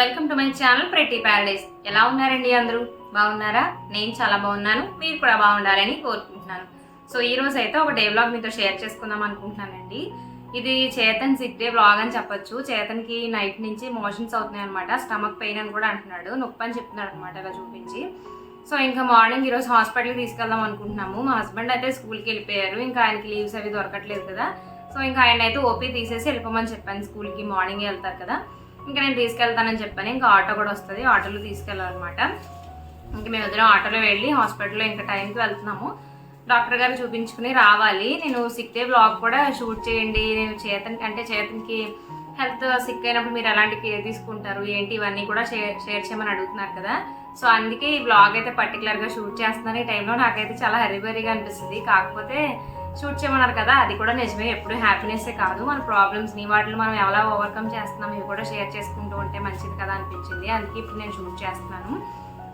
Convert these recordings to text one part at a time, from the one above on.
Welcome to my channel ప్రతి paradise. ఎలా ఉన్నారండి అందరూ? బాగున్నారా? నేను చాలా బాగున్నాను. మీరు కూడా బాగుండాలని కోరుకుంటున్నాను. సో ఈ రోజు అయితే ఒక డే బ్లాగ్ మీతో షేర్ చేసుకుందాం అనుకుంటున్నానండి. ఇది చేతన్ సిక్ డే బ్లాగ్ అని చెప్పొచ్చు. చేతన్కి నైట్ నుంచి మోషన్స్ అవుతున్నాయి అనమాట స్టమక్ పెయిన్ అని కూడా అంటున్నాడు. నొప్పి అని చెప్తున్నాడు అనమాట ఇలా చూపించి. సో ఇంకా మార్నింగ్ ఈరోజు హాస్పిటల్కి తీసుకెళ్దాం అనుకుంటున్నాము. మా హస్బెండ్ అయితే స్కూల్కి వెళ్ళిపోయారు. ఇంకా ఆయనకి లీవ్స్ అవి దొరకట్లేదు కదా. సో ఇంకా ఆయన అయితే ఓపీ తీసేసి వెళ్ళిపోమని చెప్పాను స్కూల్కి. మార్నింగ్ వెళ్తారు కదా. ఇంకా నేను తీసుకెళ్తానని చెప్పాను. ఇంకా ఆటో కూడా వస్తుంది. ఆటోలో తీసుకెళ్ళాలన్నమాట. ఇంకా మేము ఇద్దరం ఆటోలో వెళ్ళి హాస్పిటల్లో ఇంకా టైంకి వెళ్తున్నాము. డాక్టర్ గారు చూపించుకుని రావాలి. నేను సిక్ డే బ్లాగ్ కూడా షూట్ చేయండి. నేను చేతన్ అంటే చేతన్కి హెల్త్ సిక్ అయినప్పుడు మీరు ఎలాంటి కేర్ తీసుకుంటారు? ఏంటి? ఇవన్నీ కూడా షేర్ షేర్ చేయమని అడుగుతున్నారు కదా. సో అందుకే ఈ బ్లాగ్ అయితే పర్టికులర్గా షూట్ చేస్తున్నాను. ఈ టైంలో నాకైతే చాలా హరిబరిగా అనిపిస్తుంది. కాకపోతే షూట్ చేయమన్నారు కదా అది కూడా నిజమే. ఎప్పుడు హ్యాపీనెస్సే కాదు. మన ప్రాబ్లమ్స్ని వాటిని మనం ఎలా ఓవర్కమ్ చేస్తున్నాం ఇవి కూడా షేర్ చేసుకుంటూ ఉంటే మంచిది కదా అనిపించింది. అందుకే ఇప్పుడు నేను షూట్ చేస్తున్నాను.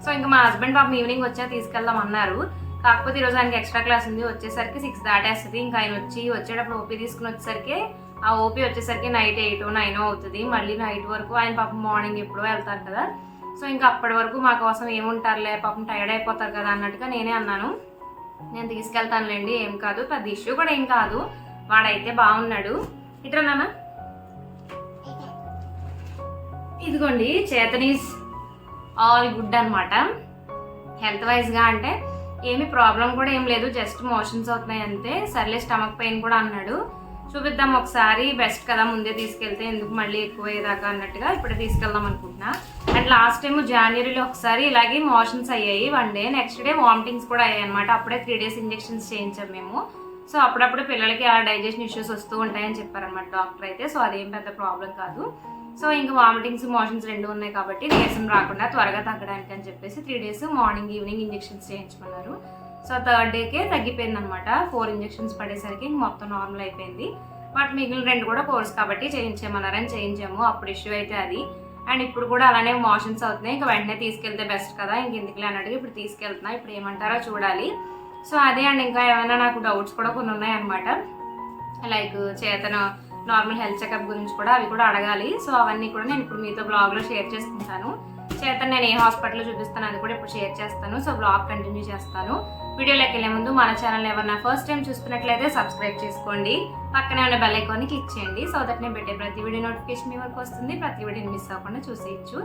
సో ఇంకా మా హస్బెండ్ పాపం ఈవినింగ్ వచ్చా తీసుకెళ్దాం అన్నారు. కాకపోతే ఈరోజు ఆయనకి ఎక్స్ట్రా క్లాస్ ఉంది. వచ్చేసరికి సిక్స్ దాటేస్తుంది. ఇంకా ఆయన వచ్చి వచ్చేటప్పుడు ఓపీ తీసుకుని వచ్చేసరికి ఆ ఓపీ వచ్చేసరికి నైట్ ఎయిట్ నైన్ అవుతుంది. మళ్ళీ నైట్ వరకు ఆయన పాపం మార్నింగ్ ఎప్పుడో వెళ్తారు కదా. సో ఇంకా అప్పటి వరకు మా కోసం ఏముంటారులే పాపం టైర్డ్ అయిపోతారు కదా అన్నట్టుగా నేనే అన్నాను. నేను తీసుకెళ్తానులేండి ఏం కాదు. పెద్ద ఇష్యూ కూడా ఏం కాదు. వాడైతే బాగున్నాడు. ఇట్రా నాన్న. ఇదిగోండి చేతనీస్ ఆల్ గుడ్ అనమాట హెల్త్ వైజ్గా అంటే ఏమి ప్రాబ్లం కూడా ఏం లేదు జస్ట్ మోషన్స్ అవుతున్నాయి అంతే. సర్లే స్టమక్ పెయిన్ కూడా అన్నాడు. చూపిద్దాం ఒకసారి బెస్ట్ కదా ముందే తీసుకెళ్తే ఎందుకు మళ్ళీ ఎక్కువ అయ్యేదాకా అన్నట్టుగా ఇప్పుడు తీసుకెళ్దాం అనుకుంటున్నా. అండ్ లాస్ట్ టైం జనవరిలో ఒకసారి ఇలాగే మోషన్స్ అయ్యాయి. One day next day vomitings కూడా అయ్యాయి అనమాట అప్పుడే త్రీ డేస్ ఇంజెక్షన్స్ చేయించాం మేము. సో అప్పుడప్పుడు పిల్లలకి ఆ డైజెషన్ ఇష్యూస్ వస్తూ ఉంటాయని చెప్పారనమాట డాక్టర్ అయితే. సో అదేం పెద్ద ప్రాబ్లం కాదు. సో ఇంకా వామిటింగ్స్ మోషన్స్ రెండు ఉన్నాయి కాబట్టి నీరసం రాకుండా త్వరగా తగ్గడానికి అని చెప్పేసి three days morning evening injections చేయించుకున్నారు సో థర్డ్ డేకే తగ్గిపోయింది అనమాట ఫోర్ ఇంజెక్షన్స్ పడేసరికి ఇంక మొత్తం నార్మల్ అయిపోయింది. బట్ మిగిలిన రెండు కూడా కోర్స్ కాబట్టి చేయించామన్నారని చేయించాము. అప్పుడు ఇష్యూ అయితే అది. అండ్ ఇప్పుడు కూడా అలానే మోషన్స్ అవుతున్నాయి. ఇంకా వెంటనే తీసుకెళ్తే బెస్ట్ కదా. ఇంక ఎందుకులే అన్నట్టుగా ఇప్పుడు తీసుకెళ్తున్నా. ఇప్పుడు ఏమంటారో చూడాలి. సో అదే అండ్. ఇంకా ఏమైనా నాకు డౌట్స్ కూడా కొన్ని ఉన్నాయన్నమాట. లైక్ చేతన నార్మల్ హెల్త్ చెకప్ గురించి కూడా అవి కూడా అడగాలి. సో అవన్నీ కూడా నేను ఇప్పుడు మీతో బ్లాగ్లో షేర్ చేసుకుంటాను. చేత నేను ఏ హాస్పిటల్లో చూపిస్తాను అది కూడా ఇప్పుడు షేర్ చేస్తాను. సో బ్లాగ్ కంటిన్యూ చేస్తాను. వీడియోలోకి వెళ్ళే ముందు మన ఛానల్ ఎవరన్నా ఫస్ట్ టైం చూస్తున్నట్లయితే సబ్స్క్రైబ్ చేసుకోండి. పక్కనే ఉన్న బెల్ ఐకాన్ని క్లిక్ చేయండి. సో దట్ నేను పెట్టే ప్రతి వీడియో నోటిఫికేషన్ మీ వరకు వస్తుంది. ప్రతి వీడియోని మిస్ అవ్వకుండా చూసేయచ్చు.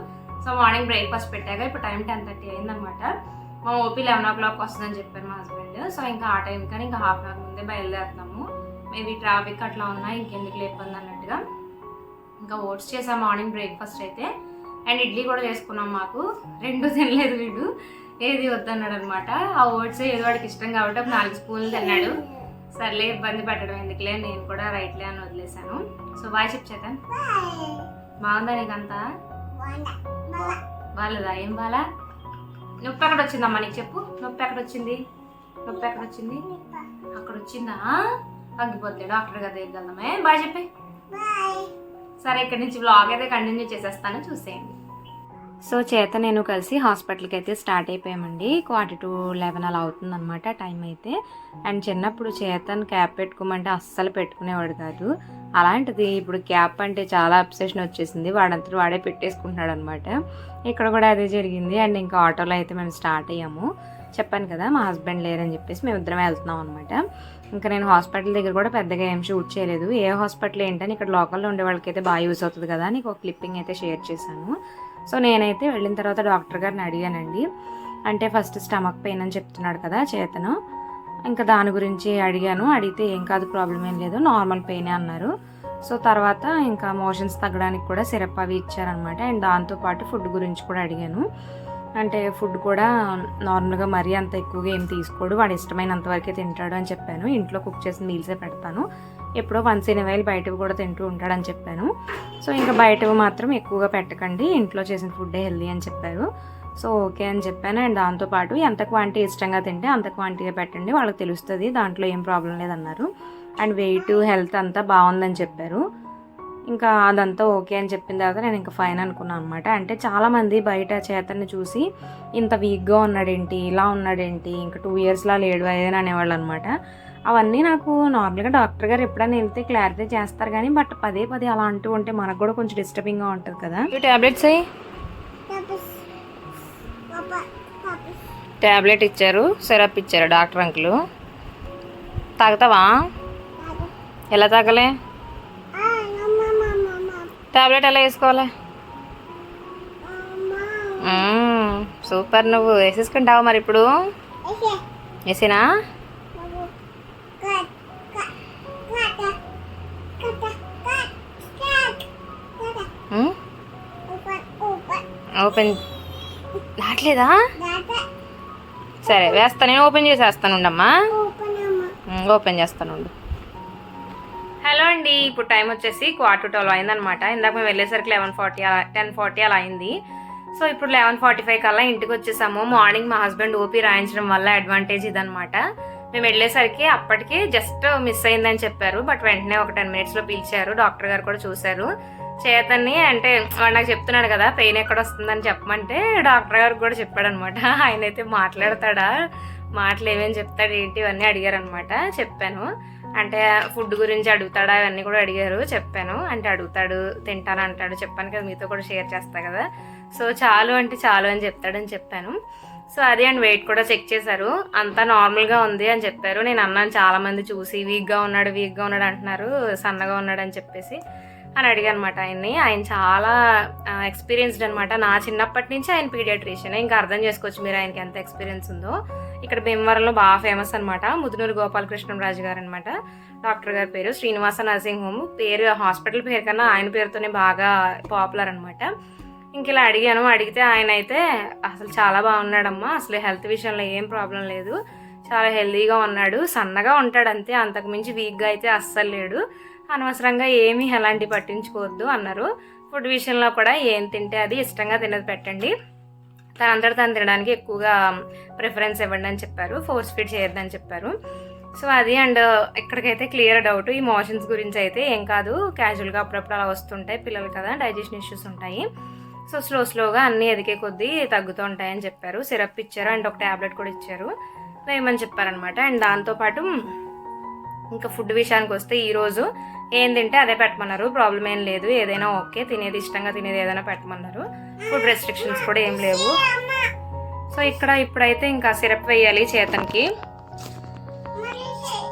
సో మార్నింగ్ బ్రేక్ఫాస్ట్ పెట్టాక ఇప్పుడు టైం టెన్ థర్టీ అయిందనమాట మా ఓపీ లెవెన్ ఓ క్లాక్ వస్తుందని చెప్పారు మా హస్బెండ్. సో ఇంకా ఆ టైం కానీ ఇంకా హాఫ్ అన్ అవర్ ముందే బయలుదేరుతున్నాము మేబీ ట్రాఫిక్ అట్లా ఉన్నా ఇంకెందుకు లేపంది అన్నట్టుగా. ఇంకా ఓట్స్ చేసాం మార్నింగ్ బ్రేక్ఫాస్ట్ అయితే అండ్ ఇడ్లీ కూడా చేసుకున్నాం మాకు. రెండు తినలేదు వీడు. ఏది వద్దన్నాడు అనమాట ఆ ఓట్స్ ఏదో వాడికి ఇష్టం కాబట్టి నాలుగు స్పూన్లు తిన్నాడు. సర్లే ఇబ్బంది పెట్టడం ఎందుకులే నేను కూడా రైట్లే అని వదిలేశాను. సో బాయ్ చెప్ చేద్దాం బాగుందా నీకంతా? బాగాలేదా ఏం బాలా? నొప్పి ఎక్కడ వచ్చిందమ్మా నీకు చెప్పు. నొప్పి ఎక్కడ వచ్చింది? నొప్పి ఎక్కడ వచ్చింది? అక్కడ వచ్చిందా? తగ్గిపోతుంది డాక్టర్ గారి దగ్గరికి వెళ్దామే? బాయ్ చెప్పే. సరే ఇక్కడ నుంచి వ్లాగ్ అయితే కంటిన్యూ చేసేస్తాను. చూసేయండి. సో చేత నేను కలిసి హాస్పిటల్కి అయితే స్టార్ట్ అయిపోయామండి. క్వార్టర్ టు లెవెన్ అలా అవుతుందన్నమాట టైం అయితే. అండ్ చిన్నప్పుడు చేతను క్యాప్ పెట్టుకోమంటే అస్సలు పెట్టుకునేవాడు కాదు. అలాంటిది ఇప్పుడు క్యాప్ అంటే చాలా అబ్సెషన్ వచ్చేసింది. వాడంతా వాడే పెట్టేసుకుంటున్నాడు అనమాట ఇక్కడ కూడా అదే జరిగింది. అండ్ ఇంకా ఆటోలో అయితే మేము స్టార్ట్ అయ్యాము. చెప్పాను కదా మా హస్బెండ్ లేరని చెప్పేసి మేము ఇద్దరం వెళ్తున్నాం అనమాట ఇంకా నేను హాస్పిటల్ దగ్గర కూడా పెద్దగా ఏం షూట్ చేయలేదు. ఏ హాస్పిటల్ ఏంటని ఇక్కడ లోకల్లో ఉండే వాళ్ళకైతే బాగా యూస్ అవుతుంది కదా అని ఒక క్లిప్పింగ్ అయితే షేర్ చేశాను. సో నేనైతే వెళ్ళిన తర్వాత డాక్టర్ గారిని అడిగానండి. అంటే ఫస్ట్ స్టమక్ పెయిన్ అని చెప్తున్నాడు కదా చేతను. ఇంకా దాని గురించి అడిగాను. అడిగితే ఏం కాదు ప్రాబ్లం ఏం లేదు నార్మల్ పెయినే అన్నారు. సో తర్వాత ఇంకా మోషన్స్ తగ్గడానికి కూడా సిరప్ అవి ఇచ్చారనమాట. అండ్ దాంతోపాటు ఫుడ్ గురించి కూడా అడిగాను. అంటే ఫుడ్ కూడా నార్మల్గా మరీ అంత ఎక్కువగా ఏం తీసుకోడు వాడు ఇష్టమైనంత వరకే తింటాడు అని చెప్పాను. ఇంట్లో కుక్ చేసిన మీల్సే పెడతాను. ఎప్పుడో వన్స్ ఇన్ వైల్ బయటవి కూడా తింటూ ఉంటాడని చెప్పాను. సో ఇంకా బయటవి మాత్రం ఎక్కువగా పెట్టకండి. ఇంట్లో చేసిన ఫుడ్డే హెల్దీ అని చెప్పారు. సో ఓకే అని చెప్పాను. అండ్ దాంతోపాటు ఎంత క్వాంటిటీ ఇష్టంగా తింటే అంత క్వాంటిటీ పెట్టండి. వాళ్ళకి తెలుస్తుంది. దాంట్లో ఏం ప్రాబ్లం లేదన్నారు. అండ్ వెయిట్ హెల్త్ అంతా బాగుందని చెప్పారు. ఇంకా అదంతా ఓకే అని చెప్పిన తర్వాత నేను ఇంకా ఫైన్ అనుకున్నాను అనమాట అంటే చాలామంది బయట చేతన్ని చూసి ఇంత వీక్గా ఉన్నాడేంటి? ఇలా ఉన్నాడేంటి? ఇంకా టూ ఇయర్స్లా లేడు అదేని అనేవాళ్ళు అనమాట అవన్నీ నాకు నార్మల్గా డాక్టర్ గారు ఎప్పుడైనా వెళ్తే క్లారిఫై చేస్తారు కానీ బట్ పదే పదే అలా అంటూ ఉంటే మనకు కూడా కొంచెం డిస్టర్బింగ్గా ఉంటుంది కదా. ట్యాబ్లెట్స్ అయ్యి ట్యాబ్లెట్ ఇచ్చారు సిరప్ ఇచ్చారు డాక్టర్ అంకులు. తాగుతావా? ఎలా తాగలే? ట్యాబ్లెట్ ఎలా వేసుకోవాలి? సూపర్ నువ్వు. వేసేసుకుంటావా మరి ఇప్పుడు? వేసేనా? ఓపెన్ రావట్లేదా సరే వేస్తా నేను ఓపెన్ చేసేస్తాను ఉండమ్మా ఓపెన్ చేస్తాను హలో అండి ఇప్పుడు టైం వచ్చేసి క్వార్టర్ ట్వెల్వ్ అయిందనమాట ఇందాక మేము వెళ్ళేసరికి లెవెన్ ఫార్టీ టెన్ ఫార్టీ అలా అయింది. సో ఇప్పుడు లెవెన్ ఫార్టీ ఫైవ్ కల్లా ఇంటికి వచ్చేసాము. మార్నింగ్ మా హస్బెండ్ ఓపీ రాయించడం వల్ల అడ్వాంటేజ్ ఇదనమాట మేము వెళ్ళేసరికి అప్పటికి జస్ట్ మిస్ అయిందని చెప్పారు. బట్ వెంటనే ఒక టెన్ మినిట్స్లో పిలిచారు. డాక్టర్ గారు కూడా చూశారు. చేతన్ని అంటే వాడు నాకు చెప్తున్నాడు కదా పెయిన్ ఎక్కడ వస్తుందని చెప్పమంటే డాక్టర్ గారు కూడా చెప్పాడు అనమాట ఆయన అయితే మాట్లాడతాడా? మాటలు ఏమేమి చెప్తాడు? ఏంటి? ఇవన్నీ అడిగారు అనమాట చెప్పాను. అంటే ఫుడ్ గురించి అడుగుతాడా? ఇవన్నీ కూడా అడిగారు. చెప్పాను. అంటే అడుగుతాడు తింటాను అంటాడు చెప్పాను కదా మీతో కూడా షేర్ చేస్తా కదా. సో చాలు అంటే చాలు అని చెప్తాడని చెప్పాను. సో అదే అండ్ వెయిట్ కూడా చెక్ చేశారు. అంతా నార్మల్గా ఉంది అని చెప్పారు. నేను అన్నాను చాలామంది చూసి వీక్గా ఉన్నాడు వీక్గా ఉన్నాడు అంటున్నారు సన్నగా ఉన్నాడు అని చెప్పేసి అని అడిగాను అనమాట ఆయన్ని. ఆయన చాలా ఎక్స్పీరియన్స్డ్ అనమాట నా చిన్నప్పటి నుంచి ఆయన పీడియాట్రిషియన్ ఇంకా అర్థం చేసుకోవచ్చు మీరు ఆయనకి ఎంత ఎక్స్పీరియన్స్ ఉందో. ఇక్కడ భీమవరంలో బాగా ఫేమస్ అనమాట ముదునూరు గోపాలకృష్ణరాజు గారు అనమాట డాక్టర్ గారి పేరు శ్రీనివాస నర్సింగ్ హోమ్. పేరు హాస్పిటల్ పేరు కన్నా ఆయన పేరుతోనే బాగా పాపులర్ అనమాట ఇంక ఇలా అడిగాను. అడిగితే ఆయన అయితే అసలు చాలా బాగున్నాడమ్మా. అసలు హెల్త్ విషయంలో ఏం ప్రాబ్లం లేదు. చాలా హెల్తీగా ఉన్నాడు. సన్నగా ఉంటాడు అంతే. అంతకు మించి వీక్గా అయితే అస్సలు లేడు. అనవసరంగా ఏమీ ఎలాంటి పట్టించుకోవద్దు అన్నారు. ఫుడ్ విషయంలో కూడా ఏం తింటే అది ఇష్టంగా తినది పెట్టండి. తనంతట తను తినడానికి ఎక్కువగా ప్రిఫరెన్స్ ఇవ్వండి అని చెప్పారు. ఫోర్స్ ఫీడ్ చేయొద్దని చెప్పారు. సో అది అండ్ ఇక్కడికైతే క్లియర్ డౌట్ ఈ మోషన్స్ గురించి అయితే ఏం కాదు. క్యాజువల్గా అప్పుడప్పుడు అలా వస్తుంటాయి. పిల్లలు కదా డైజెషన్ ఇష్యూస్ ఉంటాయి. సో స్లో స్లోగా అన్నీ ఎదిగే కొద్దీ తగ్గుతూ ఉంటాయని చెప్పారు. సిరప్ ఇచ్చారు అండ్ ఒక ట్యాబ్లెట్ కూడా ఇచ్చారు. వేయమని చెప్పారనమాట. అండ్ దాంతోపాటు ఇంకా ఫుడ్ విషయానికి వస్తే ఈరోజు ఏం తింటే అదే పెట్టమన్నారు. ప్రాబ్లం ఏం లేదు. ఏదైనా ఓకే. తినేది ఇష్టంగా తినేది ఏదైనా పెట్టమన్నారు. ఫుడ్ రెస్ట్రిక్షన్స్ కూడా ఏం లేవు. సో ఇక్కడ ఇప్పుడైతే ఇంకా సిరప్ వేయాలి చేతనికి.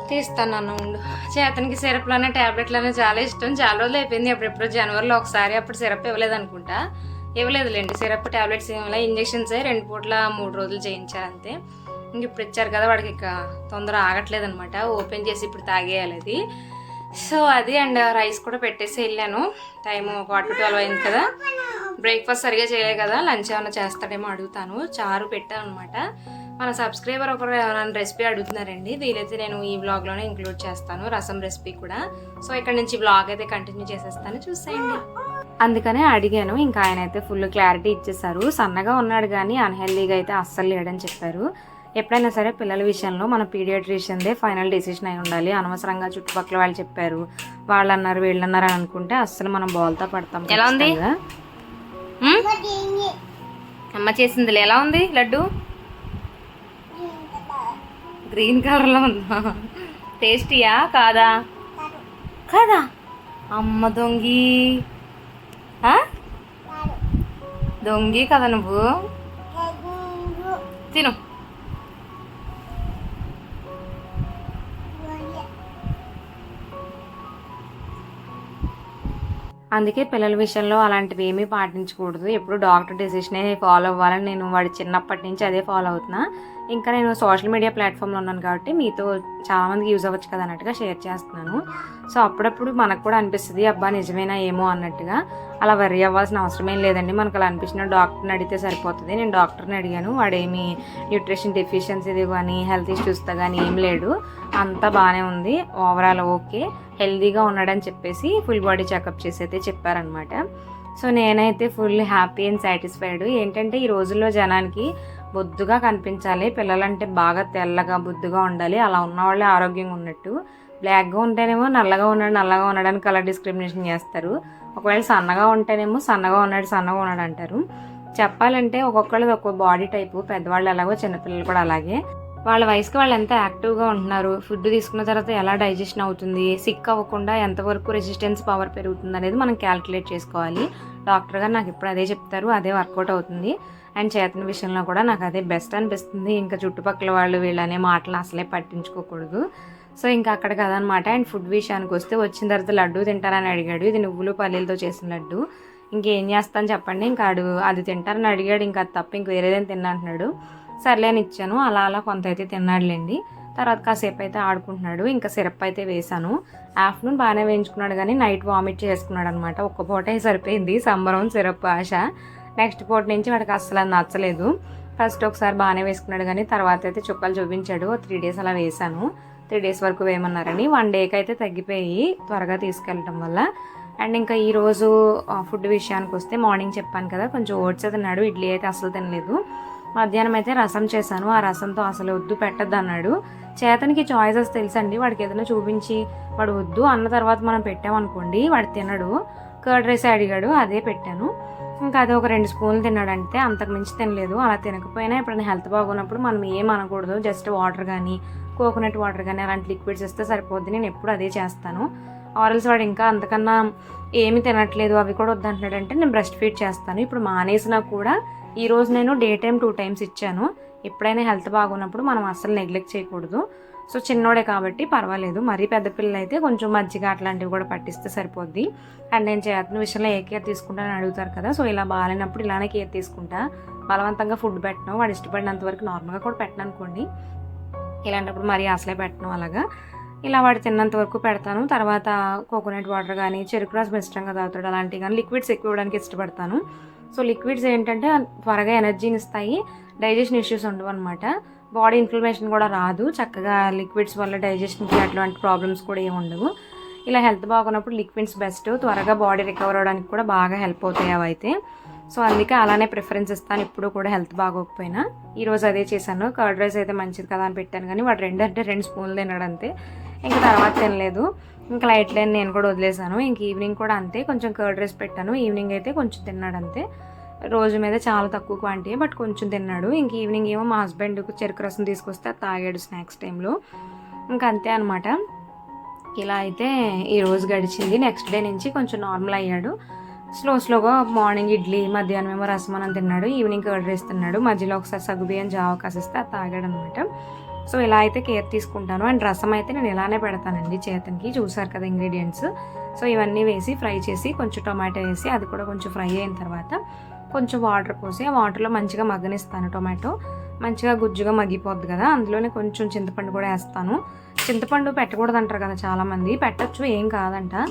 తీస్తాను నన్ను ఉండు. చేతన్కి సిరప్లోనే ట్యాబ్లెట్లోనే చాలా ఇష్టం. చాలా రోజులు అయిపోయింది. అప్పుడెప్పుడు జనవరిలో ఒకసారి అప్పుడు సిరప్ ఇవ్వలేదు అనుకుంటా ఇవ్వలేదులేండి. సిరప్ ట్యాబ్లెట్స్ ఇవ్వలే. ఇంజెక్షన్సే రెండు పూట్ల మూడు రోజులు చేయించారు అంతే ఇంక ఇప్పుడు ఇచ్చారు కదా వాడికి ఇక తొందర ఆగట్లేదు అనమాట ఓపెన్ చేసి ఇప్పుడు తాగేయాలి అది. సో అది అండ్ రైస్ కూడా పెట్టేసి వెళ్ళాను. టైం టు ట్వెల్వ్ అయింది కదా. బ్రేక్ఫాస్ట్ సరిగా చేయలే కదా. లంచ్ ఏమైనా చేస్తాడేమో అడుగుతాను. చారు పెట్టాను అనమాట మన సబ్స్క్రైబర్ ఒకరు నన్ను రెసిపీ అడుగుతున్నారండి. వీలైతే నేను ఈ బ్లాగ్లోనే ఇంక్లూడ్ చేస్తాను. రసం రెసిపీ కూడా. సో ఇక్కడ నుంచి బ్లాగ్ అయితే కంటిన్యూ చేసేస్తాను. చూసేయండి. అందుకనే అడిగాను. ఇంకా ఆయన అయితే ఫుల్ క్లారిటీ ఇచ్చేసారు. సన్నగా ఉన్నాడు కానీ అన్హెల్దీగా అయితే అస్సలు లేడని చెప్పారు. ఎప్పుడైనా సరే పిల్లల విషయంలో మన పీడియాట్రిషియన్దే ఫైనల్ డెసిషన్ అయి ఉండాలి. అనవసరంగా చుట్టుపక్కల వాళ్ళు చెప్పారు. వాళ్ళు అన్నారు వీళ్ళు అన్నారు అని అనుకుంటే అస్సలు మనం బోల్తా పడతాం ఎలా ఉంది? అమ్మ చేసిందిలే. ఎలా ఉంది లడ్డు? గ్రీన్ కలర్లో ఉందా? టేస్టీయా? కాదా. కాదా? అమ్మ దొంగి? దొంగి కదా నువ్వు? తిను. అందుకే పిల్లల విషయంలో అలాంటివి ఏమీ పాటించకూడదు. ఎప్పుడు డాక్టర్ డెసిషనే ఫాలో అవ్వాలని నేను వాడి చిన్నప్పటి నుంచి అదే ఫాలో అవుతున్నా. ఇంకా నేను సోషల్ మీడియా ప్లాట్ఫామ్లో ఉన్నాను కాబట్టి మీతో చాలామందికి యూజ్ అవ్వచ్చు కదా అన్నట్టుగా షేర్ చేస్తున్నాను. సో అప్పుడప్పుడు మనకు కూడా అనిపిస్తుంది అబ్బా నిజమేనా ఏమో అన్నట్టుగా. అలా వరి అవ్వాల్సిన అవసరం ఏం లేదండి. మనకు అలా అనిపించిన డాక్టర్ని అడిగితే సరిపోతుంది. నేను డాక్టర్ని అడిగాను. వాడేమి న్యూట్రిషన్ డెఫిషియన్సీ కానీ హెల్త్ ఇష్యూస్తో కానీ ఏం లేడు అంతా బాగానే ఉంది. ఓవరాల్ ఓకే హెల్దీగా ఉన్నాడని చెప్పేసి ఫుల్ బాడీ చెకప్ చేసి అయితే చెప్పారనమాట సో నేనైతే ఫుల్ హ్యాపీ అండ్ సాటిస్ఫైడ్ ఏంటంటే ఈ రోజుల్లో జనానికి బొద్దుగా కనిపించాలి. పిల్లలంటే బాగా తెల్లగా బొద్దుగా ఉండాలి. అలా ఉన్న వాళ్ళే ఆరోగ్యంగా ఉన్నట్టు. బ్లాక్గా ఉంటేనేమో నల్లగా ఉన్నాడు నల్లగా ఉన్నాడని కలర్ డిస్క్రిమినేషన్ చేస్తారు. ఒకవేళ సన్నగా ఉంటేనేమో సన్నగా ఉన్నాడు సన్నగా ఉన్నాడు అంటారు. చెప్పాలంటే ఒక్కొక్కళ్ళది ఒక్కో బాడీ టైపు. పెద్దవాళ్ళు ఎలాగో చిన్నపిల్లలు కూడా అలాగే. వాళ్ళ వయసుకి వాళ్ళు ఎంత యాక్టివ్గా ఉంటున్నారు? ఫుడ్ తీసుకున్న తర్వాత ఎలా డైజెషన్ అవుతుంది? సిక్ అవ్వకుండా ఎంతవరకు రెసిస్టెన్స్ పవర్ పెరుగుతుంది అనేది మనం క్యాలిక్యులేట్ చేసుకోవాలి. డాక్టర్ గారు నాకు ఇప్పుడు అదే చెప్తారు అదే వర్కౌట్ అవుతుంది. అండ్ చేతన విషయంలో కూడా నాకు అదే బెస్ట్ అనిపిస్తుంది. ఇంకా చుట్టుపక్కల వాళ్ళు వీళ్ళనే మాటలు అసలే పట్టించుకోకూడదు. సో ఇంకా అక్కడ కదనమాట. అండ్ ఫుడ్ విషయానికి వస్తే వచ్చిన తర్వాత లడ్డు తింటారని అడిగాడు. ఇది నువ్వులు పల్లీలతో చేసిన లడ్డు. ఇంకేం చేస్తాను చెప్పండి. ఇంకా అడు అది తింటారని అడిగాడు. ఇంకా అది తప్ప ఇంక వేరేదేం తిన్నా అంటున్నాడు. సర్లే అని ఇచ్చాను. అలా అలా కొంత అయితే తిన్నాడులేండి. తర్వాత కాసేపు అయితే ఆడుకుంటున్నాడు. ఇంకా సిరప్ అయితే వేశాను. ఆఫ్టర్నూన్ బాగానే వేయించుకున్నాడు కానీ నైట్ వామిట్ చేసుకున్నాడు అనమాట ఒక్క పూటే సరిపోయింది. సంబరం సిరప్ ఆశ. నెక్స్ట్ పూట నుంచి వాడికి అస్సలు నచ్చలేదు. ఫస్ట్ ఒకసారి బాగానే వేసుకున్నాడు కానీ తర్వాత అయితే చుక్కలు చూపించాడు. త్రీ డేస్ అలా వేశాను. త్రీ డేస్ వరకు వేయమన్నారని. వన్ డేకి అయితే తగ్గిపోయి త్వరగా తీసుకెళ్ళటం వల్ల. అండ్ ఇంకా ఈరోజు ఫుడ్ విషయానికి వస్తే మార్నింగ్ చెప్పాను కదా కొంచెం ఓట్స్ తిన్నాడు. ఇడ్లీ అయితే అసలు తినలేదు. మధ్యాహ్నం అయితే రసం చేశాను. ఆ రసంతో అసలు వద్దు పెట్టద్దు అన్నాడు. చేతనికి చాయిసెస్ తెలుసండి. వాడికి ఏదైనా చూపించి వాడు వద్దు అన్న తర్వాత మనం పెట్టామనుకోండి వాడు తినడు. కర్డ్ రైస్ అడిగాడు అదే పెట్టాను. ఇంకా అది ఒక రెండు స్పూన్లు తిన్నాడంటే అంతకు మించి తినలేదు. అలా తినకపోయినా ఎప్పుడైనా హెల్త్ బాగున్నప్పుడు మనం ఏం అనకూడదు. జస్ట్ వాటర్ కానీ కోకోనట్ వాటర్ కానీ అలాంటి లిక్విడ్స్ ఇస్తే సరిపోద్ది. నేను ఎప్పుడు అదే చేస్తాను. ఆరల్స్ వాడు ఇంకా అంతకన్నా ఏమి తినట్లేదు. అవి కూడా వద్దంటున్నాడంటే నేను బ్రెస్ట్ ఫీడ్ చేస్తాను. ఇప్పుడు మానేసినా కూడా ఈ రోజు నేను డే టైం టూ టైమ్స్ ఇచ్చాను. ఎప్పుడైనా హెల్త్ బాగున్నప్పుడు మనం అస్సలు నెగ్లెక్ట్ చేయకూడదు. సో చిన్నోడే కాబట్టి పర్వాలేదు. మరీ పెద్ద పిల్లలు అయితే కొంచెం మజ్జిగ అట్లాంటివి కూడా పట్టిస్తే సరిపోద్ది. అండ్ నేను చేతన విషయంలో ఏ కేర్ తీసుకుంటానని అడుగుతారు కదా సో ఇలా బాగాలేనప్పుడు ఇలానే కేర్ తీసుకుంటా. బలవంతంగా ఫుడ్ పెట్టను. వాడు ఇష్టపడినంత వరకు నార్మల్గా కూడా పెట్టను అనుకోండి. ఇలాంటప్పుడు మరీ అసలే పెట్టను అలాగా. ఇలా వాడు తిన్నంత వరకు పెడతాను. తర్వాత కోకోనట్ వాటర్ కానీ చెరుకు రాసు మిశ్రంగా తాగుతాడు. అలాంటివి కానీ లిక్విడ్స్ ఎక్కువ ఇవ్వడానికి ఇష్టపడతాను. సో లిక్విడ్స్ ఏంటంటే త్వరగా ఎనర్జీని ఇస్తాయి డైజెషన్ ఇష్యూస్ ఉండవు అనమాట బాడీ ఇన్ఫ్లమేషన్ కూడా రాదు చక్కగా లిక్విడ్స్ వల్ల డైజెషన్కి అట్లాంటి ప్రాబ్లమ్స్ కూడా ఏమి ఉండవు. ఇలా హెల్త్ బాగున్నప్పుడు లిక్విడ్స్ బెస్ట్ త్వరగా బాడీ రికవర్ అవడానికి కూడా బాగా హెల్ప్ అవుతాయి అవి అయితే. సో అందుకే అలానే ప్రిఫరెన్స్ ఇస్తాను ఇప్పుడు కూడా హెల్త్ బాగోకపోయినా. ఈరోజు అదే చేశాను కర్డ్ రైస్ అయితే మంచిది కదా అని పెట్టాను కానీ వాడు రెండు అంటే రెండు స్పూన్లు తినడంతే ఇంకా తర్వాత తినలేదు. ఇంకా లైట్ లైన్ నేను కూడా వదిలేసాను. ఇంక ఈవినింగ్ కూడా అంతే. కొంచెం కర్డ్ రైస్ పెట్టాను. ఈవినింగ్ అయితే కొంచెం తిన్నాడు అంతే. రోజు మీద చాలా తక్కువ క్వాంటిటీ బట్ కొంచెం తిన్నాడు. ఇంక ఈవినింగ్ ఏమో మా హస్బెండ్ చెరుకు రసం తీసుకొస్తే తాగాడు స్నాక్స్ టైంలో. ఇంకా అంతే అనమాట ఇలా అయితే ఈరోజు గడిచింది. నెక్స్ట్ డే నుంచి కొంచెం నార్మల్ అయ్యాడు. స్లో స్లోగా మార్నింగ్ ఇడ్లీ మధ్యాహ్నం ఏమో రసం అని తిన్నాడు. ఈవినింగ్ కర్డ్ రైస్ తిన్నాడు. మధ్యలో ఒకసారి సగ్గుబియ్యం జావ కాసేస్తే అది తాగాడు అనమాట సో ఇలా అయితే కేర్ తీసుకుంటాను. అండ్ రసం అయితే నేను ఇలానే పెడతానండి. చేతనికి చూసారు కదా ఇంగ్రీడియంట్స్. సో ఇవన్నీ వేసి ఫ్రై చేసి కొంచెం టొమాటో వేసి అది కూడా కొంచెం ఫ్రై అయిన తర్వాత కొంచెం వాటర్ పోసి ఆ వాటర్లో మంచిగా మగ్గనిస్తాను టొమాటో. మంచిగా గుజ్జుగా మగ్గిపోద్ది కదా. అందులోనే కొంచెం చింతపండు కూడా వేస్తాను. చింతపండు పెట్టకూడదు అంటారు కదా చాలామంది. పెట్టచ్చు ఏం కాదంట.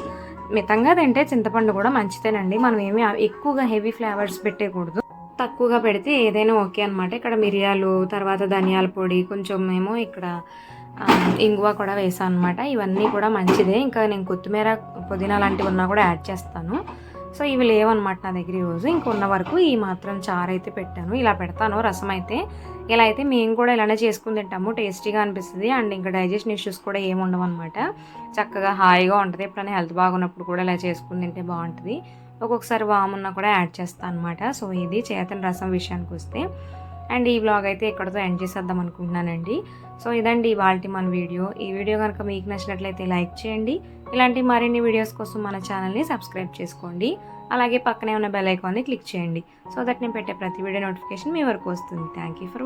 మితంగా తింటే చింతపండు కూడా మంచిదేనండి. మనం ఏమి ఎక్కువగా హెవీ ఫ్లేవర్స్ పెట్టేయకూడదు. తక్కువగా పెడితే ఏదైనా ఓకే అనమాట ఇక్కడ మిరియాలు తర్వాత ధనియాల పొడి కొంచెం మేము ఇక్కడ ఇంగువ కూడా వేసాను అనమాట ఇవన్నీ కూడా మంచిదే. ఇంకా నేను కొత్తిమీర పుదీనా లాంటివి ఉన్నా కూడా యాడ్ చేస్తాను. సో ఇవి లేవన్నమాట నా దగ్గర ఈరోజు ఇంకొన్న వరకు ఈ మాత్రం చారు అయితే పెట్టాను. ఇలా పెడతాను రసం అయితే. ఇలా అయితే మేము కూడా ఇలానే చేసుకుని తింటాము. టేస్టీగా అనిపిస్తుంది. అండ్ ఇంకా డైజెషన్ ఇష్యూస్ కూడా ఏమి ఉండవు అనమాట చక్కగా హాయిగా ఉంటుంది. ఎప్పుడైనా హెల్త్ బాగున్నప్పుడు కూడా ఇలా చేసుకుని తింటే బాగుంటుంది. ఒక్కొక్కసారి వామున్నా కూడా యాడ్ చేస్తాను అనమాట సో ఇది చేతన రసం విషయానికి వస్తే. అండ్ ఈ వ్లాగ్ అయితే ఇక్కడతో ఎండ్ చేసేద్దాం అనుకుంటున్నానండి. సో ఇదండి ఇవాళ మన వీడియో. ఈ వీడియో కనుక మీకు నచ్చినట్లయితే లైక్ చేయండి. ఇలాంటి మరిన్ని వీడియోస్ కోసం మన ఛానల్ని సబ్స్క్రైబ్ చేసుకోండి. అలాగే పక్కనే ఉన్న బెల్ ఐకాన్ని క్లిక్ చేయండి. సో దట్ నేను పెట్టే ప్రతి వీడియో నోటిఫికేషన్ మీ వరకు వస్తుంది. Thank you for